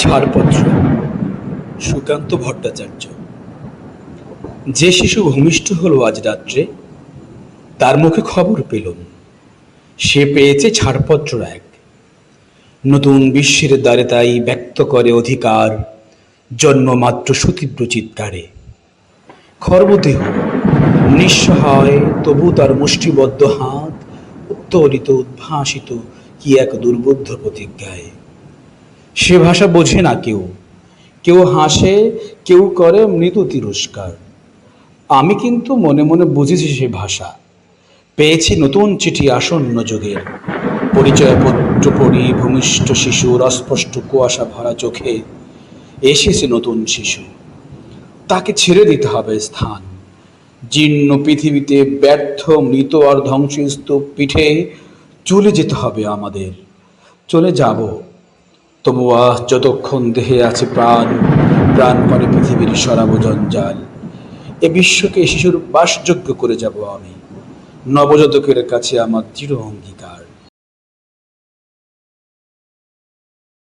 ছাড়পত্র। সুকান্ত ভট্টাচার্য। যে শিশু ভূমিষ্ঠ হলো আজ রাত্রে, তার মুখে খবর পেলুম। সে পেয়েছে ছাড়পত্র এক। নতুন বিশ্বের দ্বারে তাই ব্যক্ত করে অধিকার, জন্মমাত্র সুতীব্র চিৎকারে। খর্বদেহ নিঃসহায়, তবু তার মুষ্টিবদ্ধ হাত, উত্তোলিত, উদ্ভাসিত, কি এক দুর্বোধ্য প্রতিজ্ঞায়। সে ভাষা বোঝে না কেউ। কেউ হাসে, কেউ করে মৃদু তিরস্কার। আমি কিন্তু মনে মনে বুঝেছি সে ভাষা। পেয়েছি নতুন চিঠি আসন্ন যুগের। পরিচয়পত্র পড়ি ভূমিষ্ঠ শিশুর অস্পষ্ট কুয়াশা ভরা চোখে। এসেছে নতুন শিশু। তাকে ছেড়ে দিতে হবে স্থান। জীর্ণ পৃথিবীতে ব্যর্থ, মৃত আর ধ্বংসস্তূপ পিঠে চলে যেতে হবে আমাদের। চলে যাব তবু আহ, যতক্ষণ দেহে আছে প্রাণ প্রাণ করে পৃথিবীর সরাব জঞ্জাল এ বিশ্বকে শিশুর বাসযোগ্য করে যাব আমি। নবজাতকের কাছে আমার দৃঢ় অঙ্গীকার।